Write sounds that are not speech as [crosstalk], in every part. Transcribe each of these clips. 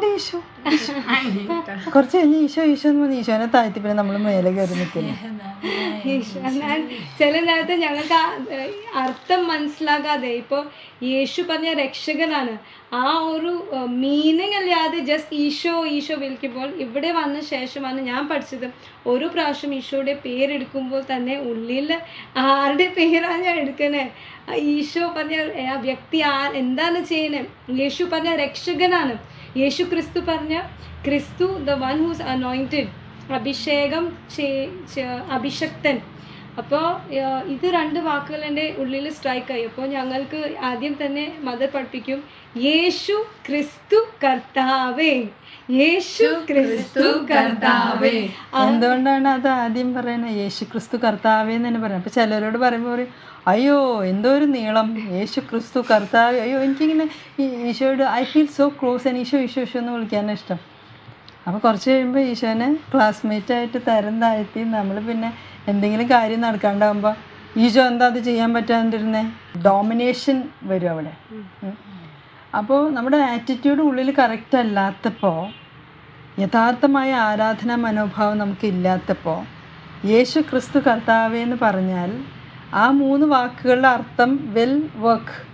എന്റെ ഈശോ. [laughs] കുറച്ച് കഴിഞ്ഞ് ഈശോ ഈശോ എന്ന് പറഞ്ഞ് ഈശോനെ താഴ്ത്തി പിന്നെ നമ്മൾ മേലെ കയറി നിൽക്കുന്നു [laughs] എന്നാൽ ചില നേരത്തെ ഞങ്ങൾക്ക് അർത്ഥം മനസ്സിലാകാതെ ഇപ്പോൾ യേശു പറഞ്ഞ രക്ഷകനാണ്. ആ ഒരു മീനിങ് അല്ലാതെ ജസ്റ്റ് ഈശോ ഈശോ വിളിക്കുമ്പോൾ ഇവിടെ വന്ന ശേഷമാണ് ഞാൻ പഠിച്ചത്. ഒരു പ്രാവശ്യം ഈശോയുടെ പേരെടുക്കുമ്പോൾ തന്നെ ഉള്ളിൽ ആരുടെ പേരാണ് ഞാൻ എടുക്കണേ? ഈശോ പറഞ്ഞ ആ വ്യക്തി ആ എന്താണ് ചെയ്യുന്നത് യേശു പറഞ്ഞ രക്ഷകനാണ്. യേശു ക്രിസ്തു പറഞ്ഞ ക്രിസ്തു ദ വൺ ഹൂസ് അനോയിന്റഡ് അഭിഷേകം അഭിഷക്തൻ. അപ്പോൾ ഇത് രണ്ട് വാക്കുകൾ എന്റെ ഉള്ളിൽ സ്ട്രൈക്കായി. അപ്പോൾ ഞങ്ങൾക്ക് ആദ്യം തന്നെ മദർ പഠിപ്പിക്കും യേശു ക്രിസ്തു കർത്താവേ യേശു ക്രിസ്തു കർത്താവേ. എന്തുകൊണ്ടാണ് അത് ആദ്യം പറയുന്നത്? യേശു ക്രിസ്തു കർത്താവേ എന്ന് തന്നെ പറയുന്നത്. അപ്പോൾ ചിലരോട് പറയുമ്പോൾ പറയും അയ്യോ എന്തോ ഒരു നീളം. യേശു ക്രിസ്തു കർത്താവ്. അയ്യോ എനിക്കിങ്ങനെ ഈശോയോട് I feel so close and Isho Isho Isho എന്ന് വിളിക്കാനാണ് ഇഷ്ടം. അപ്പോൾ കുറച്ച് കഴിയുമ്പോൾ ഈശോനെ ക്ലാസ്മേറ്റ് ആയിട്ട് തരം താഴ്ത്തി നമ്മൾ പിന്നെ എന്തെങ്കിലും കാര്യം നടക്കാണ്ടാകുമ്പോൾ ഈശോ എന്താ അത് ചെയ്യാൻ പറ്റാണ്ടിരുന്നേ? ഡോമിനേഷൻ വരും അവിടെ. അപ്പോൾ നമ്മുടെ ആറ്റിറ്റ്യൂഡ് ഉള്ളിൽ കറക്റ്റ് അല്ലാത്തപ്പോൾ യഥാർത്ഥമായ ആരാധനാ മനോഭാവം നമുക്കില്ലാത്തപ്പോൾ യേശു ക്രിസ്തു കർത്താവേ എന്ന് പറഞ്ഞാൽ ആ മൂന്ന് വാക്കുകളുടെ അർത്ഥം വെൽ വർക്ക്.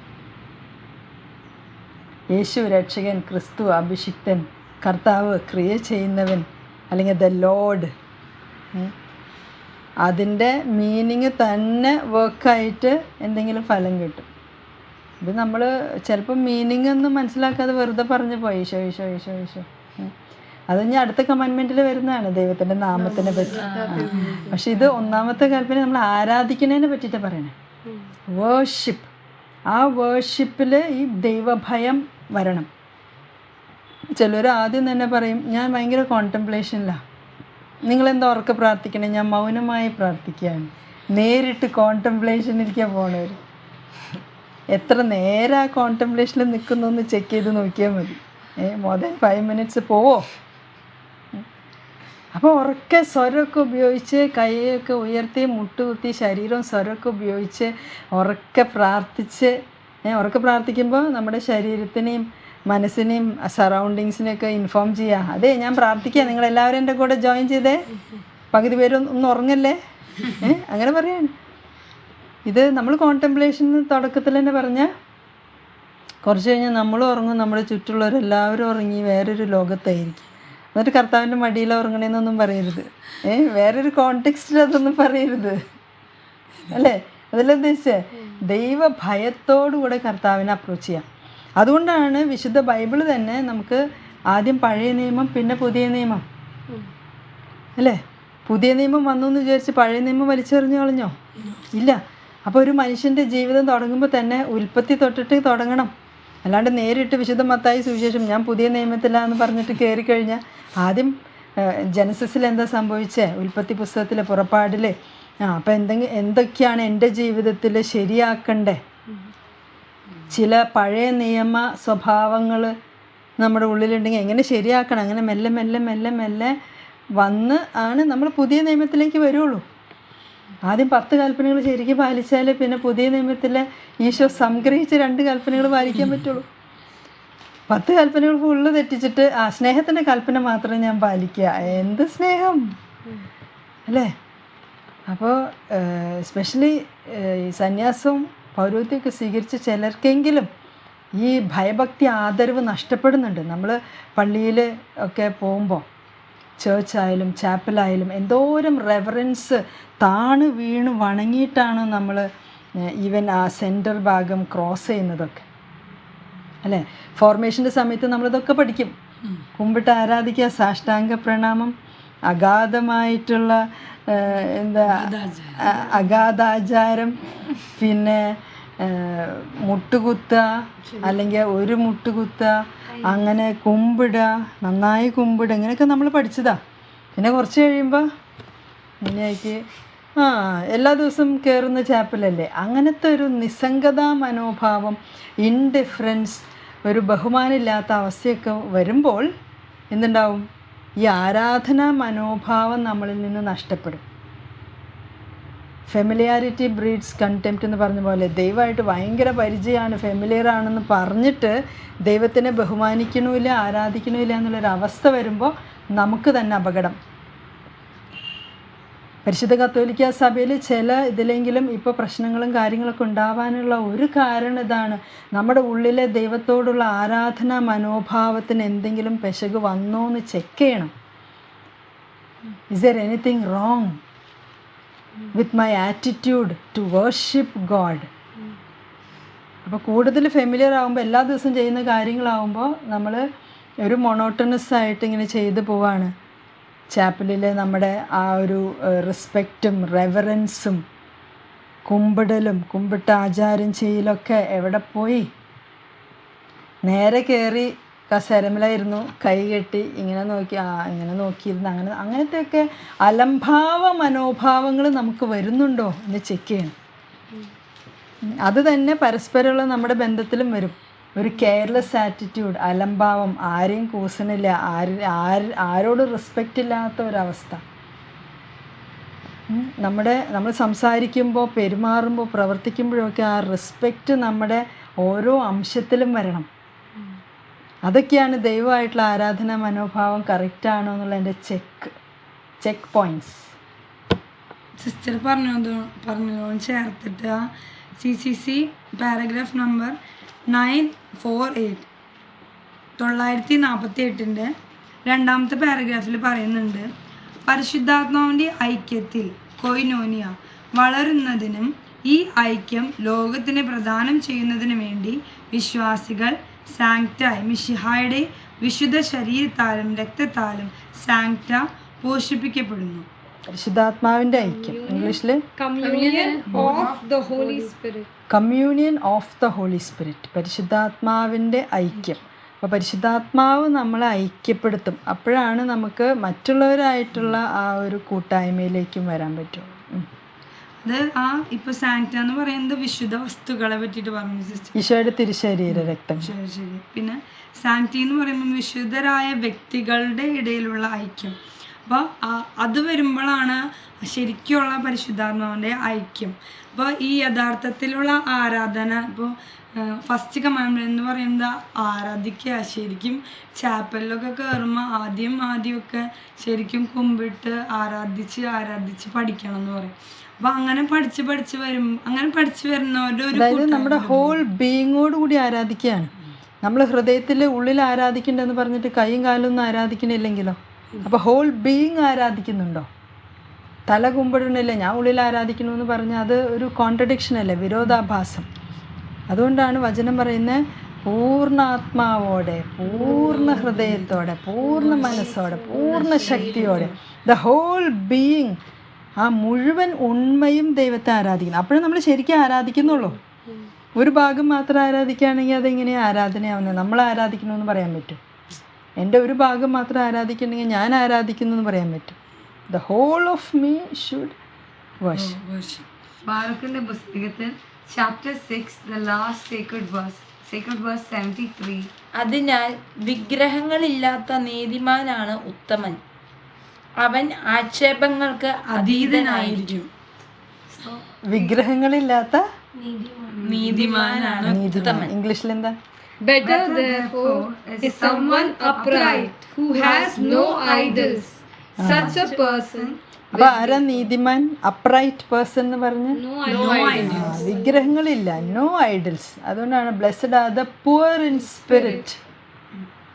യേശു രക്ഷകൻ ക്രിസ്തു അഭിഷിക്തൻ കർത്താവ് ക്രിയ ചെയ്യുന്നവൻ അല്ലെങ്കിൽ ദ ലോഡ്. അതിന്റെ മീനിങ് തന്നെ വർക്കായിട്ട് എന്തെങ്കിലും ഫലം കിട്ടും. ഇത് നമ്മൾ ചിലപ്പോൾ മീനിങ് ഒന്നും മനസ്സിലാക്കാതെ വെറുതെ പറഞ്ഞു പോയി. ഈശോ ഈശോ ഈശോ ഈശോ. അത് ഇനി അടുത്ത കമാൻമെന്റിൽ വരുന്നതാണ് ദൈവത്തിന്റെ നാമത്തിനെ പറ്റി. പക്ഷെ ഇത് ഒന്നാമത്തെ കൽപ്പന നമ്മൾ ആരാധിക്കുന്നതിനെ പറ്റിയിട്ട് പറയണേ. വേർഷിപ്പ് ആ വേർഷിപ്പിൽ ഈ ദൈവഭയം വരണം. ചിലർ ആദ്യം തന്നെ പറയും ഞാൻ ഭയങ്കര കോൺടെംപ്ലേഷനിലാണ് നിങ്ങളെന്താ ഉറക്കെ പ്രാർത്ഥിക്കണേ? ഞാൻ മൗനമായി പ്രാർത്ഥിക്കുകയാണ്. നേരിട്ട് കോൺടെംപ്ലേഷനിലേക്കാണ് പോണവർ എത്ര നേരം ആ കോൺടെംപ്ലേഷനിൽ നിൽക്കുന്നു എന്ന് ചെക്ക് ചെയ്ത് നോക്കിയാൽ മതി. ഏ മോർ ദാൻ ഫൈവ് മിനിറ്റ്സ് പോവോ? അപ്പോൾ ഉറക്കെ സ്വരമൊക്കെ ഉപയോഗിച്ച് കൈയൊക്കെ ഉയർത്തി മുട്ടുകുത്തി ശരീരം സ്വരമൊക്കെ ഉപയോഗിച്ച് ഉറക്കെ പ്രാർത്ഥിച്ച് ഉറക്കെ പ്രാർത്ഥിക്കുമ്പോൾ നമ്മുടെ ശരീരത്തിനെയും മനസ്സിനെയും സറൗണ്ടിങ്സിനെയൊക്കെ ഇൻഫോം ചെയ്യുക അതെ ഞാൻ പ്രാർത്ഥിക്കുക നിങ്ങളെല്ലാവരും എന്റെ കൂടെ ജോയിൻ ചെയ്തേ. പകുതി പേരും ഒന്ന് ഉറങ്ങല്ലേ? അങ്ങനെ പറയാണ്. ഇത് നമ്മൾ കോൺടെംപ്ലേഷൻ തുടക്കത്തിൽ തന്നെ പറഞ്ഞാൽ കുറച്ച് കഴിഞ്ഞാൽ നമ്മൾ ഉറങ്ങും. നമ്മുടെ ചുറ്റുള്ളവരെല്ലാവരും ഉറങ്ങി വേറൊരു ലോകത്തായിരിക്കും. എന്നിട്ട് കർത്താവിന്റെ മടിയിൽ ഉറങ്ങണേന്നൊന്നും പറയരുത്. ഏ വേറൊരു കോണ്ടെക്സ്റ്റിൽ അതൊന്നും പറയരുത്. അല്ലേ? അതിലെന്താ ദൈവ ഭയത്തോടുകൂടെ കർത്താവിനെ അപ്രോച്ച് ചെയ്യാം. അതുകൊണ്ടാണ് വിശുദ്ധ ബൈബിൾ തന്നെ നമുക്ക് ആദ്യം പഴയ നിയമം പിന്നെ പുതിയ നിയമം. അല്ലേ? പുതിയ നിയമം വന്നു എന്ന് വിചാരിച്ച് പഴയ നിയമം വലിച്ചെറിഞ്ഞു കളഞ്ഞോ? ഇല്ല. അപ്പോൾ ഒരു മനുഷ്യന്റെ ജീവിതം തുടങ്ങുമ്പോൾ തന്നെ ഉൽപ്പത്തി തൊട്ടിട്ട് തുടങ്ങണം. അല്ലാണ്ട് നേരിട്ട് വിശുദ്ധ മത്തായി സുവിശേഷം ഞാൻ പുതിയ നിയമത്തിലാന്ന് പറഞ്ഞിട്ട് കയറി കഴിഞ്ഞാൽ ആദ്യം ജനസസിൽ എന്താ സംഭവിച്ചേ? ഉൽപ്പത്തി പുസ്തകത്തിലെ പുറപ്പാടിൽ ആ അപ്പം എന്തെങ്കിലും എന്തൊക്കെയാണ് എന്റെ ജീവിതത്തിൽ ശരിയാക്കണ്ടേ? ചില പഴയ നിയമ സ്വഭാവങ്ങൾ നമ്മുടെ ഉള്ളിലുണ്ടെങ്കിൽ എങ്ങനെ ശരിയാക്കണം? അങ്ങനെ മെല്ലെ മെല്ലെ മെല്ലെ മെല്ലെ വന്ന് ആണ് നമ്മൾ പുതിയ നിയമത്തിലേക്ക് വരുള്ളൂ. ആദ്യം പത്ത് കൽപ്പനകൾ ശരിക്കും പാലിച്ചാലേ പിന്നെ പുതിയ നിയമത്തിലെ ഈശോ സംഗ്രഹിച്ച രണ്ട് കൽപ്പനകൾ പാലിക്കാൻ പറ്റുള്ളൂ. പത്ത് കൽപ്പനകൾ ഫുള്ള് തെറ്റിച്ചിട്ട് ആ സ്നേഹത്തിന്റെ കൽപ്പന മാത്രം ഞാൻ പാലിക്കുക എന്ത് സ്നേഹം? അല്ലേ? അപ്പോൾ സ്പെഷ്യലി ഈ സന്യാസവും പൗരോഹിത്യമൊക്കെ സ്വീകരിച്ച ചിലർക്കെങ്കിലും ഈ ഭയഭക്തി ആദരവ് നഷ്ടപ്പെടുന്നുണ്ട്. നമ്മൾ പള്ളിയിൽ ഒക്കെ പോകുമ്പോൾ ചേർച്ചായാലും ചാപ്പലായാലും എന്തോരം റെവറൻസ് താണ് വീണ് വണങ്ങിയിട്ടാണ് നമ്മൾ ഈവൻ ആ സെന്റർ ഭാഗം ക്രോസ് ചെയ്യുന്നതൊക്കെ. അല്ലേ? ഫോർമേഷന്റെ സമയത്ത് നമ്മളിതൊക്കെ പഠിക്കും. കുമ്പിട്ട് ആരാധിക്കുക സാഷ്ടാംഗ പ്രണാമം അഗാധമായിട്ടുള്ള എന്താ അഗാധാചാരം. പിന്നെ മുട്ടുകുത്ത അല്ലെങ്കിൽ ഒരു മുട്ടുകുത്തുക അങ്ങനെ കുമ്പിടുക നന്നായി കുമ്പിടുക ഇങ്ങനെയൊക്കെ നമ്മൾ പഠിച്ചതാ. പിന്നെ കുറച്ച് കഴിയുമ്പോൾ ഇങ്ങനെയായിട്ട് ആ എല്ലാ ദിവസവും കയറുന്ന ചാപ്പലല്ലേ? അങ്ങനത്തെ ഒരു നിസ്സംഗതാ മനോഭാവം ഇൻഡിഫറൻസ് ഒരു ബഹുമാനമില്ലാത്ത അവസ്ഥയൊക്കെ വരുമ്പോൾ എന്തുണ്ടാവും? ഈ ആരാധന മനോഭാവം നമ്മളിൽ നിന്ന് നഷ്ടപ്പെടും. ഫെമിലിയാരിറ്റി ബ്രീഡ്സ് കണ്ടെംപ്റ്റ് എന്ന് പറഞ്ഞ പോലെ ദൈവമായിട്ട് ഭയങ്കര പരിചയമാണ്. ഫെമിലിയർ ആണെന്ന് പറഞ്ഞിട്ട് ദൈവത്തിനെ ബഹുമാനിക്കണമില്ല ആരാധിക്കണമില്ല എന്നുള്ളൊരു അവസ്ഥ വരുമ്പോൾ നമുക്ക് തന്നെ അപകടം. പരിശുദ്ധ കത്തോലിക്ക സഭയിൽ ചില ഇതിലെങ്കിലും ഇപ്പോൾ പ്രശ്നങ്ങളും കാര്യങ്ങളൊക്കെ ഉണ്ടാവാനുള്ള ഒരു കാരണം ഇതാണ്. നമ്മുടെ ഉള്ളിലെ ദൈവത്തോടുള്ള ആരാധനാ മനോഭാവത്തിന് എന്തെങ്കിലും പെശക് വന്നോ എന്ന് ചെക്ക് ചെയ്യണം. Is there anything wrong with my attitude to worship God അപ്പോൾ കൂടുതൽ ഫെമിലിയർ ആകുമ്പോൾ എല്ലാ ദിവസവും ചെയ്യുന്ന കാര്യങ്ങളാവുമ്പോൾ നമ്മൾ ഒരു മൊണോട്ടണസ് ആയിട്ട് ഇങ്ങനെ ചെയ്തു പോവാണ്. ചാപ്പലിൽ നമ്മുടെ ആ ഒരു റെസ്പെക്റ്റും റെവറൻസും കുമ്പിടലും കുമ്പിട്ട് ആചാരം ചെയ്യലൊക്കെ എവിടെ പോയി? നേരെ കയറി കസേരമിലായിരുന്നു. കൈ കെട്ടി ഇങ്ങനെ നോക്കി ആ ഇങ്ങനെ നോക്കിയിരുന്ന്. അങ്ങനെ അങ്ങനത്തെയൊക്കെ അലംഭാവ മനോഭാവങ്ങൾ നമുക്ക് വരുന്നുണ്ടോ എന്ന് ചെക്ക് ചെയ്യണം. അത് തന്നെ പരസ്പരമുള്ള നമ്മുടെ ബന്ധത്തിലും വരും. ഒരു കെയർലെസ് ആറ്റിറ്റ്യൂഡ് അലംഭാവം ആരെയും കൂസണില്ല ആര് ആര് ആരോട് റെസ്പെക്റ്റ് ഇല്ലാത്ത ഒരവസ്ഥ. നമ്മുടെ നമ്മൾ സംസാരിക്കുമ്പോൾ പെരുമാറുമ്പോൾ പ്രവർത്തിക്കുമ്പോഴൊക്കെ ആ റെസ്പെക്റ്റ് നമ്മുടെ ഓരോ അംശത്തിലും വരണം. അതൊക്കെയാണ് ദൈവമായിട്ടുള്ള ആരാധന മനോഭാവം കറക്റ്റ് ആണോ എന്നുള്ള എന്റെ ചെക്ക് ചെക്ക് പോയിന്റ്സ് സിസ്റ്റർ പറഞ്ഞത് പറഞ്ഞതോട് ചേർത്തിട്ട് ആ C C C paragraph number nine four eight തൊള്ളായിരത്തി നാൽപ്പത്തി എട്ടിന്റെ രണ്ടാമത്തെ പാരഗ്രാഫിൽ പറയുന്നുണ്ട്. പരിശുദ്ധാത്മാവിന്റെ ഐക്യത്തിൽ കൊയിനോനിയ വളരുന്നതിനും ഈ ഐക്യം ലോകത്തിന് പ്രദാനം ചെയ്യുന്നതിനു വേണ്ടി വിശ്വാസികൾ സാങ്ക്റ്റായി മിഷിഹായുടെ വിശുദ്ധ ശരീരത്താലും രക്തത്താലും സാങ്ക്റ്റ പോഷിപ്പിക്കപ്പെടുന്നു. പരിശുദ്ധാത്മാവിന്റെ ഐക്യം. ഇംഗ്ലീഷിൽ communion of the holy spirit പരിശുദ്ധാത്മാവിന്റെ ഓഫ് ദ ഹോളി സ്പിരിറ്റ് പരിശുദ്ധാത്മാവിന്റെ ഐക്യം. അപ്പോൾ പരിശുദ്ധാത്മാവ് നമ്മളെ ഐക്യപ്പെടുത്തും. അപ്പോഴാണ് നമുക്ക് മറ്റുള്ളവരായിട്ടുള്ള ആ ഒരു കൂട്ടായ്മയിലേക്കും വരാൻ പറ്റും. ഉം. ആ ഇപ്പൊ സാങ്ക്ട എന്ന് പറയുന്നത് വിശുദ്ധ വസ്തുക്കളെ പറ്റിയിട്ട് പറഞ്ഞു സിസ്റ്റർ ഈശോയുടെ തിരുശരീര രക്തം. ശരി ശരി. പിന്നെ സാങ്ക്ടി എന്ന് പറയുമ്പോൾ വിശുദ്ധരായ വ്യക്തികളുടെ ഇടയിലുള്ള ഐക്യം. അപ്പോൾ അത് വരുമ്പോഴാണ് ശരിക്കുള്ള പരിശുദ്ധാത്മാവിന്റെ ഐക്യം. അപ്പോൾ ഈ യഥാർത്ഥത്തിലുള്ള ആരാധന ഇപ്പോൾ ഫസ്റ്റ് കമാൻഡ് എന്ന് പറയുന്നത് ആരാധിക്കുക ശരിക്കും ചാപ്പലിലൊക്കെ കയറുമ്പോൾ ആദ്യം ആദ്യമൊക്കെ ശരിക്കും കുമ്പിട്ട് ആരാധിച്ച് ആരാധിച്ച് പഠിക്കണം എന്ന് പറയും. അപ്പോൾ അങ്ങനെ പഠിച്ച് പഠിച്ച് വരും. അങ്ങനെ പഠിച്ച് വരുന്നവരുടെ അതായത് നമ്മുടെ ഹോൾ ബീയിങ്ങോട് കൂടി ആരാധിക്കുകയാണ് നമ്മൾ ഹൃദയത്തിൽ ഉള്ളിൽ ആരാധിക്കണ്ടെന്ന് പറഞ്ഞിട്ട് കൈയും കാലും ഒന്നും ആരാധിക്കണില്ലെങ്കിലോ? അപ്പോൾ ഹോൾ ബീയിങ് ആരാധിക്കുന്നുണ്ടോ? തല കുമ്പിടണില്ല? ഞാൻ ഉള്ളിൽ ആരാധിക്കണമെന്ന് പറഞ്ഞാൽ അത് ഒരു കോൺട്രഡിക്ഷൻ അല്ലേ? വിരോധാഭാസം. അതുകൊണ്ടാണ് വചനം പറയുന്നത് പൂർണാത്മാവോടെ പൂർണ ഹൃദയത്തോടെ പൂർണ മനസ്സോടെ പൂർണ ശക്തിയോടെ ദ ഹോൾ ബീയിങ് ആ മുഴുവൻ ഉണ്മയും ദൈവത്തെ ആരാധിക്കണം. അപ്പോഴേ നമ്മൾ ശരിക്കും ആരാധിക്കുന്നുള്ളൂ. ഒരു ഭാഗം മാത്രം ആരാധിക്കുകയാണെങ്കിൽ അതെങ്ങനെയാണ് ആരാധനയാവുന്നത് നമ്മൾ ആരാധിക്കണമെന്ന് പറയാൻ പറ്റും. എന്റെ ഒരു ഭാഗം മാത്രം ആരാധിക്കണമെങ്കിൽ ഞാൻ ആരാധിക്കുന്നു എന്ന് പറയാൻ പറ്റും. The whole of me should. ബാറക്കിന്റെ പുസ്തകത്തിൽ chapter six the last secret verse secret verse seventy three അതിനാൽ വിഗ്രഹങ്ങളില്ലാത്ത നീതിമാനാണ് ഉത്തമൻ. അവൻ ആക്ഷേപങ്ങൾക്ക് അതീതനായിരിക്കും. വിഗ്രഹങ്ങളില്ലാത്ത നീതിമാനാണ് നീതിമാൻ. ഇംഗ്ലീഷിൽ എന്താ Better therefore is someone upright who has no idols. Such a person അപ്പൊ ആരാ നീതിമാൻ? അപ്രൈറ്റ് പേഴ്സൺ എന്ന് പറഞ്ഞ്. വിഗ്രഹങ്ങളില്ല. നോ ഐഡൽസ് അതുകൊണ്ടാണ് blessed are the poor in spirit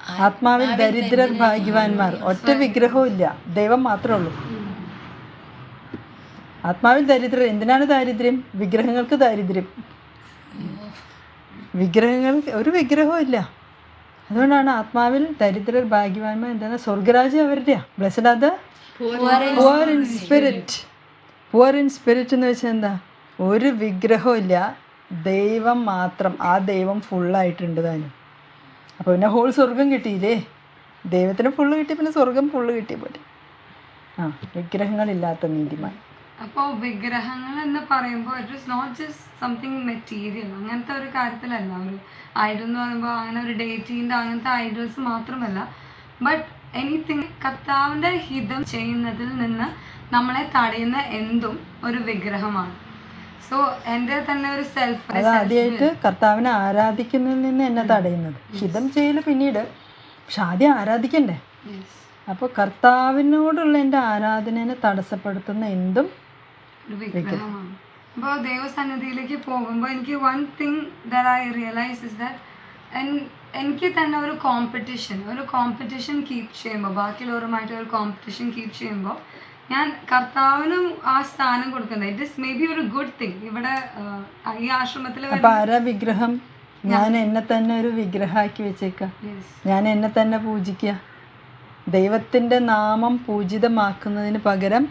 ആത്മാവിൽ ദരിദ്രർ ഭാഗ്യവാന്മാർ. ഒറ്റ വിഗ്രഹവും ഇല്ല ദൈവം മാത്രമേ ഉള്ളൂ. ആത്മാവിൽ ദരിദ്രർ എന്തിനാണ് ദാരിദ്ര്യം? വിഗ്രഹങ്ങൾക്ക് ദാരിദ്ര്യം. വിഗ്രഹങ്ങൾ ഒരു വിഗ്രഹവും ഇല്ല. അതുകൊണ്ടാണ് ആത്മാവിൽ ദരിദ്രർ ഭാഗ്യവാന്മാർ എന്താണ്? സ്വർഗരാജ്യം അവരുടെ ബ്ലെസ്ഡ് അത് poor in spirit poor in spirit എന്ന് വെച്ചാൽ എന്താ? ഒരു വിഗ്രഹവും ഇല്ല. ദൈവം മാത്രം. ആ ദൈവം ഫുള്ളായിട്ടുണ്ട് താനും. അപ്പോൾ പിന്നെ ഹോൾ സ്വർഗം കിട്ടിയില്ലേ? ദൈവത്തിന് ഫുള്ള് കിട്ടി പിന്നെ സ്വർഗം ഫുള്ള് കിട്ടി പോലെ ആ വിഗ്രഹങ്ങളില്ലാത്ത നീതിമാൻ. അപ്പോൾ വിഗ്രഹങ്ങൾ എന്ന് പറയുമ്പോൾ it is not just something material അങ്ങനത്തെ ഒരു കാര്യത്തിലല്ല. ഒരു ഐഡൽ എന്ന് പറയുമ്പോൾ അങ്ങനെ ഒരു ഡേറ്റിന്റെ അങ്ങനത്തെ ഐഡൽസ് മാത്രമല്ല. ബട്ട് എനിത്തിങ് കർത്താവിന്റെ ഹിതം ചെയ്യുന്നതിൽ നിന്ന് നമ്മളെ തടയുന്ന എന്തും ഒരു വിഗ്രഹമാണ്. സോ എന്റെ തന്നെ ഒരു സെൽഫ് അത് ആദ്യമായിട്ട് കർത്താവിനെ ആരാധിക്കുന്നതിൽ നിന്ന് എന്നെ തടയുന്നത്. ഹിതം ചെയ്യൽ പിന്നീട്. പക്ഷെ ആദ്യം ആരാധിക്കണ്ടേ? അപ്പോൾ കർത്താവിനോടുള്ള എന്റെ ആരാധനയെ തടസ്സപ്പെടുത്തുന്ന എന്തും അപ്പോൾ ദൈവസന്നിധിയിലേക്ക് പോകുമ്പോൾ എനിക്ക് one thing there I realise is that എനിക്ക് തന്നെ ഒരു കോമ്പറ്റീഷൻ ഒരു കോമ്പറ്റീഷൻ കീപ്പ് ചെയ്യുമ്പോൾ ബാക്കിയുള്ളവരുമായിട്ട് ഒരു കോമ്പറ്റീഷൻ കീപ്പ് ചെയ്യുമ്പോൾ ഞാൻ കർത്താവിനും ആ സ്ഥാനം കൊടുക്കുന്നത്. ഇറ്റ് ഇസ് മേ ബി ഒരു ഗുഡ് തിങ് ഇവിടെ ഈ ആശ്രമത്തിൽ ആരാ വിഗ്രഹം? ഞാൻ. എന്നെ തന്നെ ഒരു വിഗ്രഹമാക്കി വെച്ചേക്കാം. ഞാൻ എന്നെ തന്നെ പൂജിക്കുക ദൈവത്തിന്റെ നാമം പൂജിതമാക്കുന്നതിന് പകരം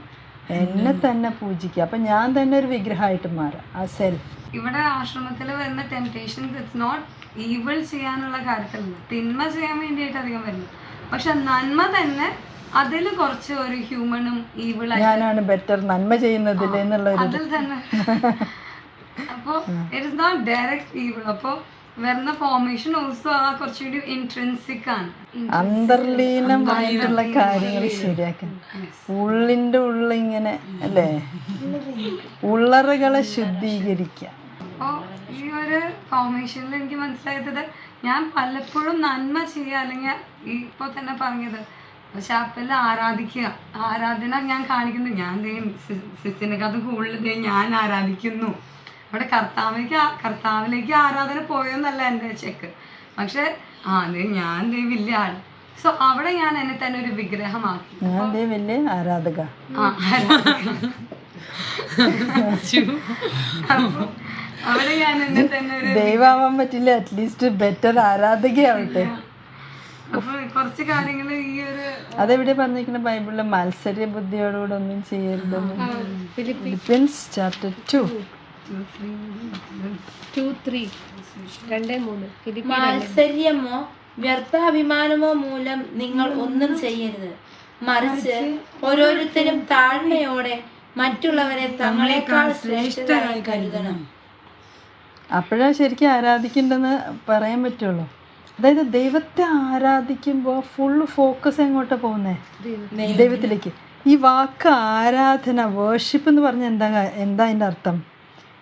എന്നെ തന്നെ പൂജിക്കുക അപ്പം ഞാൻ തന്നെ ഒരു വിഗ്രഹമായിട്ട് മാറാം. ആ സെൽഫ് ഇവിടെ ആശ്രമത്തിൽ വരുന്ന ടെംപ്ടേഷൻസ് ഇറ്റ്സ് നോട്ട് ഈവൾ ചെയ്യാനുള്ള കാര്യത്തിലല്ല. തിന്മ ചെയ്യാൻ വേണ്ടിയിട്ട് അധികം വരുന്നു പക്ഷെ നന്മ തന്നെ അതിൽ കുറച്ച് ഒരു ഹ്യൂമണും ഈവിൾ ഞാനാണ് ബെറ്റർ നന്മ ചെയ്യുന്നതിൽ എന്നുള്ള അതിൽ തന്നെ. അപ്പോൾ it is not direct evil അപ്പോൾ വരുന്ന ഫോർമേഷൻ ഓൾസോ ആ കുറച്ചുകൂടി ഇൻട്രൻസിക് ആണ്. അന്തർലീനമായിട്ടുള്ള കാര്യങ്ങൾ ശരിയാക്കാൻ ഉള്ളിന്റെ ഉള്ളിങ്ങനെ അല്ലേ? ഉള്ളറുകളെ ശുദ്ധീകരിക്കുക അപ്പോൾ ഈ ഒരു ഫോർമേഷനിൽ എനിക്ക് മനസ്സിലായത് ഞാൻ പലപ്പോഴും നന്മ ചെയ്യുക അല്ലെങ്കിൽ ഇപ്പൊ ഇപ്പോൾ തന്നെ പറഞ്ഞത് ഷാപ്പിൽ ആരാധിക്കുക. ആരാധന ഞാൻ കാണിക്കുന്നു. ഞാൻ സിസിനെക്കാട്ടും കൂടുതൽ ഞാൻ ആരാധിക്കുന്നു. അവിടെ കർത്താവിലേക്ക് കർത്താവിലേക്ക് ആരാധന പോയെന്നല്ല എന്റെ ചെക്ക് പക്ഷെ ആ അതെ ഞാൻ ദൈവില്ല വലിയ ആൾ. സോ അവിടെ ഞാൻ എന്നെ തന്നെ ഒരു വിഗ്രഹമാക്കി. ഞാൻ വലിയ ആരാധക. അവിടെ ഞാൻ എന്നെ തന്നെ ഒരു ദൈവമാവാൻ പറ്റില്ല. അറ്റ്ലീസ്റ്റ് ബെറ്റർ ആരാധകയാവട്ടെ. കുറച്ച് കാര്യങ്ങൾ ഈ ഒരു അതെവിടെ പറഞ്ഞിരിക്കുന്ന ബൈബിളിലെ മത്സര ബുദ്ധിയോടുകൂടെ ഒന്നും ചെയ്യരുതെന്ന്. Philippians chapter two two three രണ്ട് മൂന്ന്. ഫിലിപ്പി മാത്സര്യമോ വ്യർത്ഥ അഭിമാനമോ മൂലം നിങ്ങൾ ഒന്നും ചെയ്യരുത്. മറിച്ച് ഓരോരുത്തരും താഴ്മയോടെ മറ്റുള്ളവരെ തങ്ങളെക്കാൾ ശ്രേഷ്ഠരായി കരുതണം. അപ്പോഴാ ശരിക്കും ആരാധിക്കണ്ടെന്ന് പറയാൻ പറ്റുള്ളൂ. അതായത് ദൈവത്തെ ആരാധിക്കുമ്പോൾ ഫുൾ ഫോക്കസ് എങ്ങോട്ടാ പോകുന്നേ? ദൈവത്തിലേക്ക്. ഈ വാക്ക് ആരാധന വേർഷിപ്പ് എന്ന് പറഞ്ഞാൽ എന്താ എന്താ അതിന്റെ അർത്ഥം?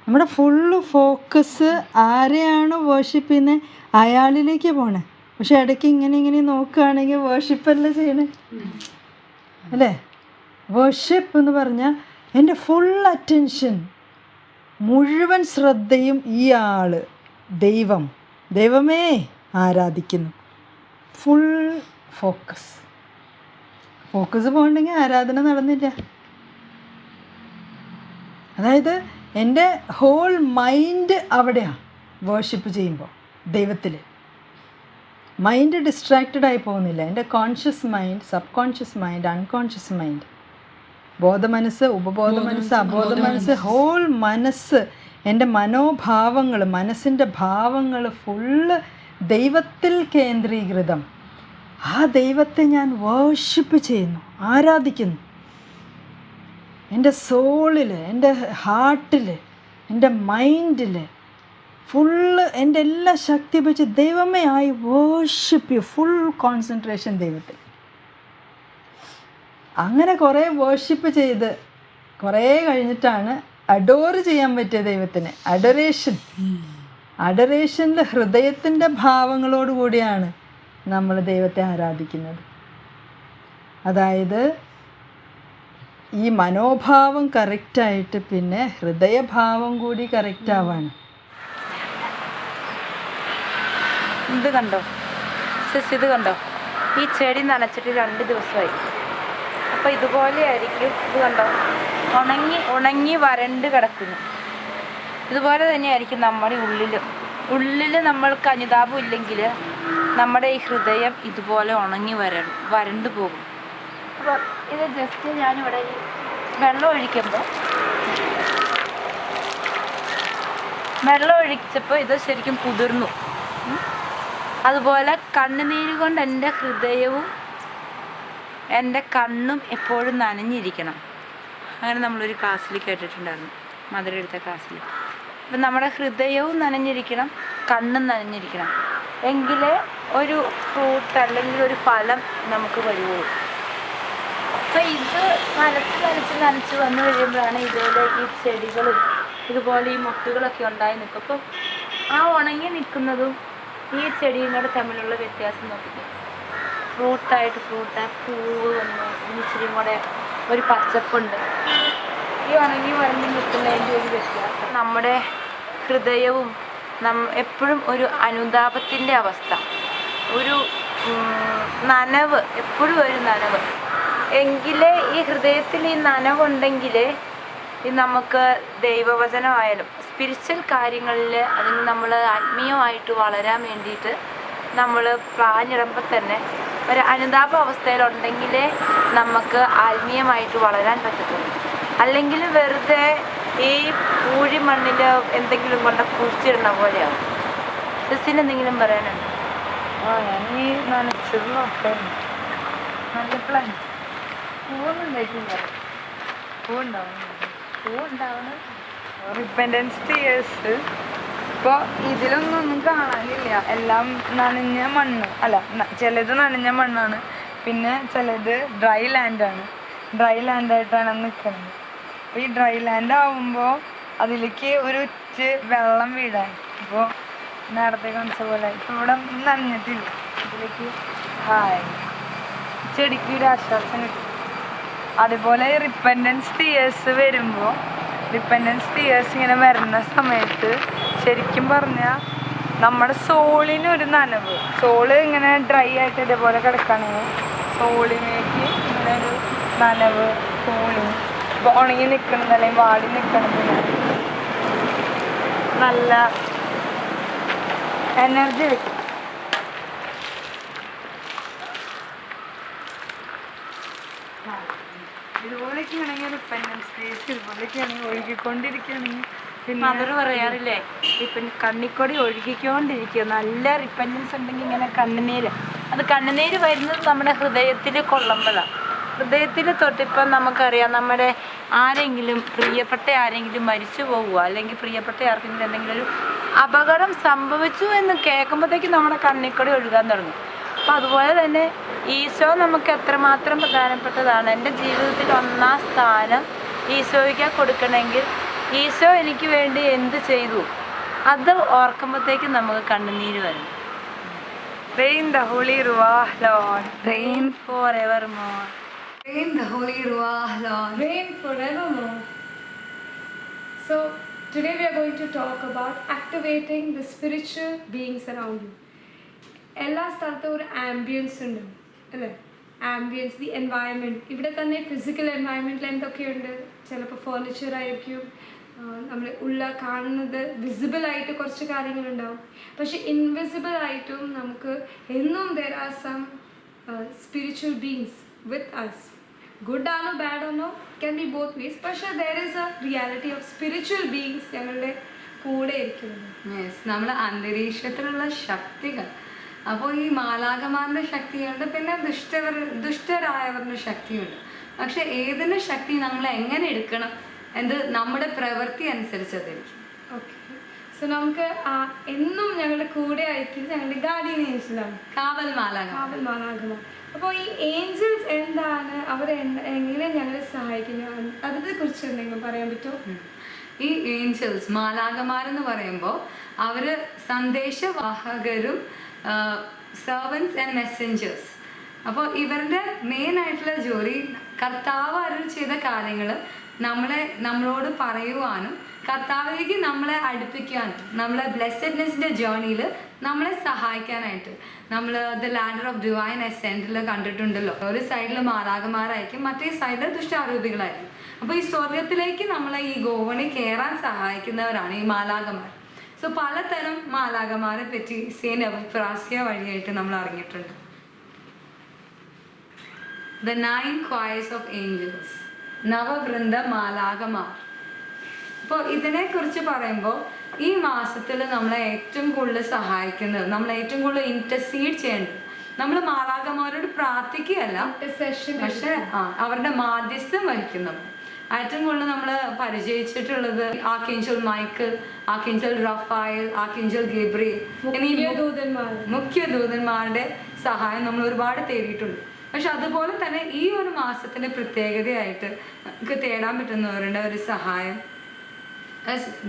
നമ്മുടെ ഫുള്ള് ഫോക്കസ് ആരെയാണ് വേർഷിപ്പ് ചെയ്യുന്നത് അയാളിലേക്ക് പോണേ. പക്ഷെ ഇടയ്ക്ക് ഇങ്ങനെ ഇങ്ങനെ നോക്കുകയാണെങ്കിൽ വേർഷിപ്പ് അല്ല ചെയ്യണേ? അല്ലേ? വേർഷിപ്പ് എന്ന് പറഞ്ഞാൽ എന്റെ ഫുൾ അറ്റൻഷൻ മുഴുവൻ ശ്രദ്ധയും ഈ ആൾ ദൈവം. ദൈവമേ. ആരാധിക്കുന്നു. ഫുൾ ഫോക്കസ് ഫോക്കസ് പോകണ്ടെങ്കിൽ ആരാധന നടന്നില്ല. അതായത് എന്റെ ഹോൾ മൈൻഡ് അവിടെയാണ് വേർഷിപ്പ് ചെയ്യുമ്പോൾ ദൈവത്തിൽ മൈൻഡ് ഡിസ്ട്രാക്റ്റഡ് ആയി പോകുന്നില്ല. എന്റെ conscious mind subconscious mind unconscious mind ബോധ മനസ്സ് ഉപബോധ മനസ്സ് അബോധ മനസ്സ് ഹോൾ മനസ്സ് എന്റെ മനോഭാവങ്ങൾ മനസ്സിന്റെ ഭാവങ്ങൾ ഫുള്ള് ദൈവത്തിൽ കേന്ദ്രീകൃതം. ആ ദൈവത്തെ ഞാൻ വേർഷിപ്പ് ചെയ്യുന്നു ആരാധിക്കുന്നു. എന്റെ സോളിൽ എന്റെ ഹാർട്ടിൽ എന്റെ മൈൻഡിൽ ഫുള്ള് എന്റെ എല്ലാ ശക്തി വെച്ച് ദൈവമേ ആയി വേർഷിപ്പ് യു ഫുൾ കോൺസെൻട്രേഷൻ ദൈവത്തിൽ. അങ്ങനെ കുറേ വേർഷിപ്പ് ചെയ്ത് കുറേ കഴിഞ്ഞിട്ടാണ് അഡോർ ചെയ്യാൻ പറ്റിയ ദൈവത്തിന്. അഡറേഷൻ അഡറേഷനിൽ ഹൃദയത്തിന്റെ ഭാവങ്ങളോടുകൂടിയാണ് നമ്മൾ ദൈവത്തെ ആരാധിക്കുന്നത്. അതായത് ഈ മനോഭാവം കറക്റ്റായിട്ട് പിന്നെ ഹൃദയഭാവം കൂടി കറക്റ്റ് ആവാണ്. ഇത് കണ്ടോ? സിസ് ഇത് കണ്ടോ? ഈ ചെടി നനച്ചിട്ട് രണ്ട് ദിവസമായി. അപ്പോൾ ഇതുപോലെ ആയിരിക്കും. ഇത് കണ്ടോ? ഉണങ്ങി ഉണങ്ങി വരണ്ട് കിടക്കുന്നു. ഇതുപോലെ തന്നെയായിരിക്കും നമ്മുടെ ഉള്ളിലും. ഉള്ളിൽ നമ്മൾക്ക് അനുതാപം ഇല്ലെങ്കിൽ നമ്മുടെ ഈ ഹൃദയം ഇതുപോലെ ഉണങ്ങി വര വരണ്ടു പോകും. അപ്പോൾ ഇത് ജസ്റ്റ് ഞാനിവിടെ വെള്ളം ഒഴിക്കുമ്പോൾ വെള്ളം ഒഴിച്ചപ്പോൾ ഇത് ശരിക്കും കുതിർന്നു. അതുപോലെ കണ്ണുനീര് കൊണ്ട് എന്റെ ഹൃദയവും എന്റെ കണ്ണും എപ്പോഴും നനഞ്ഞിരിക്കണം. അങ്ങനെ നമ്മളൊരു ക്ലാസ്സിൽ കേട്ടിട്ടുണ്ടായിരുന്നു. മധുര എടുത്ത ക്ലാസ്സിൽ അപ്പം നമ്മുടെ ഹൃദയവും നനഞ്ഞിരിക്കണം കണ്ണും നനഞ്ഞിരിക്കണം. എങ്കിലേ ഒരു ഫ്രൂട്ട് അല്ലെങ്കിൽ ഒരു ഫലം നമുക്ക് വരുവുള്ളൂ അപ്പം ഇത് നനച്ച് നനച്ച് നനച്ച് വന്നു കഴിയുമ്പോഴാണ് ഇതുപോലെ ഈ ചെടികളും ഇതുപോലെ ഈ മുട്ടുകളൊക്കെ ഉണ്ടായി നിൽക്കും അപ്പം ആ ഉണങ്ങി നിൽക്കുന്നതും ഈ ചെടിയും കൂടെ തമ്മിലുള്ള വ്യത്യാസം നോക്കിക്കും. ഫ്രൂട്ടായിട്ട് ഫ്രൂട്ട് പൂവ് വന്നു ഇച്ചിരി കൂടെ ഒരു പച്ചപ്പുണ്ട്. ഈ ഉണങ്ങി വരഞ്ഞ് നിൽക്കുന്നതിന്റെ ഒരു വ്യത്യാസം. നമ്മുടെ ഹൃദയവും നം എപ്പോഴും ഒരു അനുതാപത്തിന്റെ അവസ്ഥ. ഒരു നനവ് എപ്പോഴും ഒരു നനവ്. എങ്കിലേ ഈ ഹൃദയത്തിൽ ഈ നനവുണ്ടെങ്കിലേ ഈ നമുക്ക് ദൈവവചനമായാലും സ്പിരിച്വൽ കാര്യങ്ങളിൽ അതിന് നമ്മൾ ആത്മീയമായിട്ട് വളരാൻ വേണ്ടിയിട്ട് നമ്മൾ പ്രാഞ്ഞിടുമ്പോൾ തന്നെ ഒരു അനുതാപ അവസ്ഥയിലുണ്ടെങ്കിലേ നമുക്ക് ആത്മീയമായിട്ട് വളരാൻ പറ്റത്തുള്ളൂ. അല്ലെങ്കിൽ വെറുതെ ഈ പൂഴി മണ്ണിൽ എന്തെങ്കിലും കൊണ്ട് കുഴിച്ചിടുന്ന പോലെയാണ് സിസിന് എന്തെങ്കിലും പറയാനുണ്ടോ? ആ നല്ല പ്ലാൻ ടീയേഴ്സ് ഇപ്പോൾ ഇതിലൊന്നും ഒന്നും കാണാനില്ല. എല്ലാം നനഞ്ഞ മണ്ണ്. അല്ല ചിലത് നനഞ്ഞ മണ്ണാണ്. പിന്നെ ചിലത് ഡ്രൈ ലാൻഡാണ് ഡ്രൈ ലാൻഡായിട്ടാണ് നിൽക്കുന്നത് അപ്പോൾ ഈ ഡ്രൈ ലാൻഡ് ആവുമ്പോൾ അതിലേക്ക് ഒരു ഉച്ച വെള്ളം വീഴാൻ. ഇപ്പോൾ നേരത്തെ കാണിച്ച പോലെ ഇപ്പോൾ ഇവിടെ നനഞ്ഞിട്ടില്ല. അതിലേക്ക് ഹായ്. ചെടിക്ക് ഒരു ആശ്വാസം കിട്ടും. അതുപോലെ റിപ്പൻഡൻസ് തിയേഴ്സ് വരുമ്പോൾ റിപ്പൻഡൻസ് തിയേഴ്സ് ഇങ്ങനെ വരുന്ന സമയത്ത് ശരിക്കും പറഞ്ഞാൽ നമ്മുടെ സോളിന് ഒരു നനവ്. സോൾ ഇങ്ങനെ ഡ്രൈ ആയിട്ട് ഇതേപോലെ കിടക്കണമെങ്കിൽ സോളിലേക്ക് ഇങ്ങനെ ഒരു നനവ് ഇപ്പോൾ ഉണങ്ങി നിൽക്കുന്നത് അല്ലെങ്കിൽ വാടി നിൽക്കണതിന് നല്ല എനർജി വെക്കും ഇതുപോലെയൊക്കെ ആണെങ്കിൽ റിപ്പൻഡൻസ് ഡേയ്സ് ഇതുപോലെയൊക്കെ ആണെങ്കിൽ ഒഴുകിക്കൊണ്ടിരിക്കുകയാണെങ്കിൽ പിന്നെ മദർ പറയാറില്ലേ ഇപ്പം കണ്ണിക്കൊടി ഒഴുകിക്കൊണ്ടിരിക്കുക. നല്ല റിപ്പൻഡൻസ് ഉണ്ടെങ്കിൽ ഇങ്ങനെ കണ്ണുനീര്. അത് കണ്ണുനീര് വരുന്നത് നമ്മുടെ ഹൃദയത്തിൽ കൊള്ളുമ്പോഴാണ് ഹൃദയത്തിൽ തൊട്ടിപ്പം നമുക്കറിയാം നമ്മുടെ ആരെങ്കിലും പ്രിയപ്പെട്ട ആരെങ്കിലും മരിച്ചു പോകുക അല്ലെങ്കിൽ പ്രിയപ്പെട്ട ആർക്കെങ്കിലും എന്തെങ്കിലും ഒരു അപകടം സംഭവിച്ചു എന്ന് കേൾക്കുമ്പോഴത്തേക്കും നമ്മുടെ കണ്ണിക്കൊടി ഒഴുകാൻ തുടങ്ങും. അപ്പം അതുപോലെ തന്നെ ഈശോ നമുക്ക് എത്രമാത്രം പ്രധാനപ്പെട്ടതാണ്. എന്റെ ജീവിതത്തിൽ ഒന്നാം സ്ഥാനം ഈശോയ്ക്ക് കൊടുക്കണമെങ്കിൽ ഈശോ എനിക്ക് വേണ്ടി എന്ത് ചെയ്തു? അത് ഓർക്കുമ്പോഴത്തേക്കും നമുക്ക് കണ്ണുനീര് വരും. Rain the holy ruah, Lord. Rain, for rain the holy ruah, Lord. Reign forevermore. So, today we are going to talk about activating the spiritual beings around you. എല്ലാ സ്ഥലത്തും ഒരു ആംബിയൻസ് ഉണ്ടാവും അല്ലേ ആംബിയൻസ് ദി എൻവയൺമെന്റ് ഇവിടെ തന്നെ physical എൻവയൺമെന്റിൽ എന്തൊക്കെയുണ്ട് ചിലപ്പോൾ furniture ആയിരിക്കും നമ്മൾ ഉള്ള കാണുന്നത് വിസിബിളായിട്ട് കുറച്ച് കാര്യങ്ങളുണ്ടാവും പക്ഷെ ഇൻവിസിബിളായിട്ടും നമുക്ക് എന്നും there are some spiritual beings with us good ആണോ ബാഡ് ആണോ? ക്യാൻ ബി ബോത്ത് വേസ് പക്ഷേ there is a reality of spiritual beings ഞങ്ങളുടെ കൂടെ ഇരിക്കുന്നത്. യെസ് നമ്മൾ അന്തരീക്ഷത്തിലുള്ള ശക്തികൾ. അപ്പോൾ ഈ മാലാകമാരുടെ ശക്തിയുണ്ട് പിന്നെ ദുഷ്ടവർ ദുഷ്ടരായവരുടെ ശക്തിയുണ്ട്. പക്ഷെ ഏതിന്റെ ശക്തി നമ്മൾ എങ്ങനെ എടുക്കണം? എന്ത് നമ്മുടെ പ്രവൃത്തി അനുസരിച്ച് അതായിരിക്കും ഓക്കെ സോ നമുക്ക് എന്നും ഞങ്ങളുടെ കൂടെ ആയിരിക്കും ഞങ്ങളുടെ ഗാർഡിയൻ ഏഞ്ചലാണ് കാവൽ മാലാക കാവൽ അപ്പോൾ ഈ ഏഞ്ചൽസ് എന്താണ്? അവർ എങ്ങനെ ഞങ്ങളെ സഹായിക്കുന്നു? അതിനെ കുറിച്ച് എന്തെങ്കിലും പറയാൻ പറ്റുമോ? ഈ ഏഞ്ചൽസ് മാലാകമാരെന്ന് പറയുമ്പോൾ അവർ സന്ദേശവാഹകരും സർവൻസ് ആൻഡ് മെസ്സഞ്ചേഴ്സ് അപ്പോൾ ഇവരുടെ മെയിൻ ആയിട്ടുള്ള ജോലി കർത്താവ് അരുൾ ചെയ്ത കാര്യങ്ങൾ നമ്മളെ നമ്മളോട് പറയുവാനും കർത്താവിലേക്ക് നമ്മളെ അടുപ്പിക്കാനും നമ്മളെ ബ്ലെസ്സഡ്നെസ്സിന്റെ ജേർണിയിൽ നമ്മളെ സഹായിക്കാനായിട്ട്. നമ്മൾ ദ ലാൻഡർ ഓഫ് ഡിവൈൻ എസെന്റിൽ കണ്ടിട്ടുണ്ടല്ലോ. ഒരു സൈഡിൽ മാതാകന്മാരായിരിക്കും മറ്റേ സൈഡിൽ ദുഷ്ടാരൂപികളായിരിക്കും. അപ്പോൾ ഈ സ്വർഗത്തിലേക്ക് നമ്മളെ ഈ ഗോവണി കയറാൻ സഹായിക്കുന്നവരാണ് ഈ മാലാകന്മാർ സോ പലതരം മാലാകമാരെ പറ്റി സെയിൻ അഭിപ്രാസ്യ വഴിയായിട്ട് നമ്മൾ അറിഞ്ഞിട്ടുണ്ട്. ദ നൈൻ ക്വയസ് ഓഫ് ഏഞ്ചൽസ് നവവൃന്ദ മാലാകമാർ അപ്പോൾ ഇതിനെക്കുറിച്ച് പറയുമ്പോൾ ഈ മാസത്തിൽ നമ്മളെ ഏറ്റവും കൂടുതൽ സഹായിക്കുന്നത് നമ്മൾ ഏറ്റവും കൂടുതൽ ഇന്റർസീഡ് ചെയ്യേണ്ടത് നമ്മൾ മാലാകമാരോട് പ്രാർത്ഥിക്കുകയല്ല പക്ഷേ അവരുടെ മാധ്യസ്ഥം വഹിക്കുന്നു. ഏറ്റവും കൂടുതൽ നമ്മൾ പരിചയിച്ചിട്ടുള്ളത് ആർക്കേഞ്ചൽ മൈക്കിൾ ആർക്കേഞ്ചൽ റഫായൽ കിഞ്ചൽ ഗബ്രിയൽ എന്നീ മുഖ്യ ദൂതന്മാരുടെ സഹായം നമ്മൾ ഒരുപാട് തേടിയിട്ടുണ്ട്. പക്ഷെ അതുപോലെ തന്നെ ഈ ഒരു മാസത്തിന്റെ പ്രത്യേകതയായിട്ട് നമുക്ക് തേടാൻ പറ്റുന്നവരുടെ ഒരു സഹായം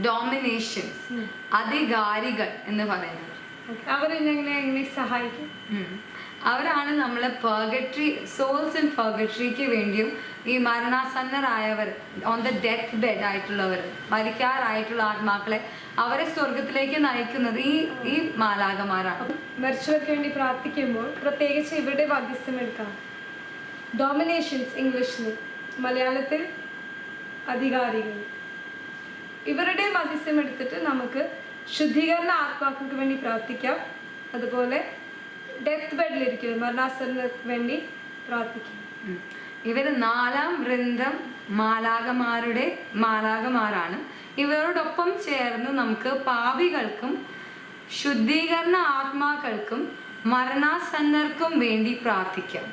ഡോമിനേഷൻസ് അധികാരികൾ എന്ന് പറയുന്നത്. അവർ എങ്ങനെ എങ്ങനെ സഹായിക്കും. അവരാണ് നമ്മൾ പെർഗട്രി സോൾസ് ഇൻ പെർഗട്രിക്ക് വേണ്ടിയും ഈ മരണാസന്നരായവർ ഓൺ ദ ഡെത്ത് ബെഡ് ആയിട്ടുള്ളവർ മരിക്കാറായിട്ടുള്ള ആത്മാക്കളെ അവരെ സ്വർഗത്തിലേക്ക് നയിക്കുന്നത് ഈ ഈ മാലാകമാരാണ് മരിച്ചവർക്ക് വേണ്ടി പ്രാർത്ഥിക്കുമ്പോൾ പ്രത്യേകിച്ച് ഇവരുടെ മധ്യസ്ഥം എടുക്കാം. ഡോമിനേഷൻസ് ഇംഗ്ലീഷിൽ മലയാളത്തിൽ അധികാരികൾ. ഇവരുടെ മധ്യസ്ഥം എടുത്തിട്ട് നമുക്ക് ശുദ്ധീകരണ ആത്മാക്കൾക്ക് വേണ്ടി പ്രാർത്ഥിക്കാം. അതുപോലെ ഡെത്ത് ബെഡിലിരിക്കുന്നത് മരണാസനത്തിന് വേണ്ടി പ്രാർത്ഥിക്കുന്നു ഇവർ നാലാം വൃന്ദം മാലാകമാരുടെ മാലാകമാരാണ് ഇവരോടൊപ്പം ചേർന്ന് നമുക്ക് പാവികൾക്കും ശുദ്ധീകരണ ആത്മാക്കൾക്കും മരണാസന്നർക്കും വേണ്ടി പ്രാർത്ഥിക്കാം.